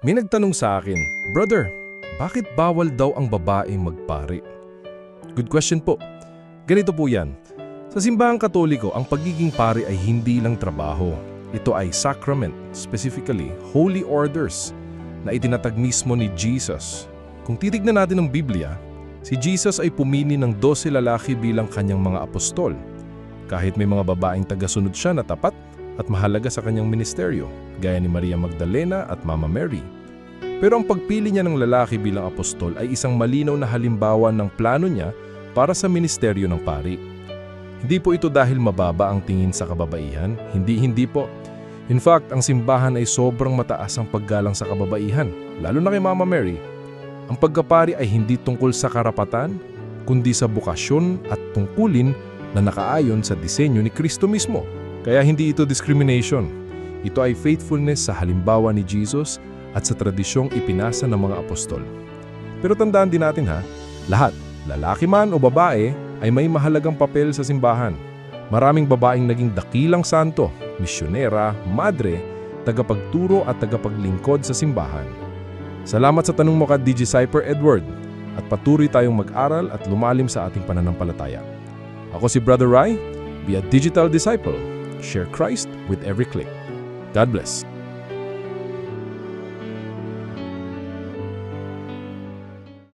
May nagtanong sa akin, Brother, bakit bawal daw ang babae magpari? Good question po. Ganito po yan. Sa simbahang katoliko, ang pagiging pari ay hindi lang trabaho. Ito ay sacrament, specifically holy orders, na itinatag mismo ni Jesus. Kung titignan natin ang Biblia, si Jesus ay pumili ng 12 lalaki bilang kanyang mga apostol. Kahit may mga babaeng tagasunod siya na tapat at mahalaga sa kanyang ministeryo, gaya ni Maria Magdalena at Mama Mary. Pero ang pagpili niya ng lalaki bilang apostol ay isang malinaw na halimbawa ng plano niya para sa ministeryo ng pari. Hindi po ito dahil mababa ang tingin sa kababaihan, hindi-hindi po. In fact, ang simbahan ay sobrang mataas ang paggalang sa kababaihan, lalo na kay Mama Mary. Ang pagkapari ay hindi tungkol sa karapatan, kundi sa bukasyon at tungkulin na nakaayon sa disenyo ni Kristo mismo. Kaya hindi ito discrimination. Ito ay faithfulness sa halimbawa ni Jesus at sa tradisyong ipinasa ng mga apostol. Pero tandaan din natin ha, lahat, lalaki man o babae, ay may mahalagang papel sa simbahan. Maraming babaeng naging dakilang santo, misyonera, madre, tagapagturo at tagapaglingkod sa simbahan. Salamat sa tanong mo ka DJ Cyper Edward at patuloy tayong mag-aral at lumalim sa ating pananampalataya. Ako si Brother Rai, be a digital disciple. Share Christ with every click. God bless.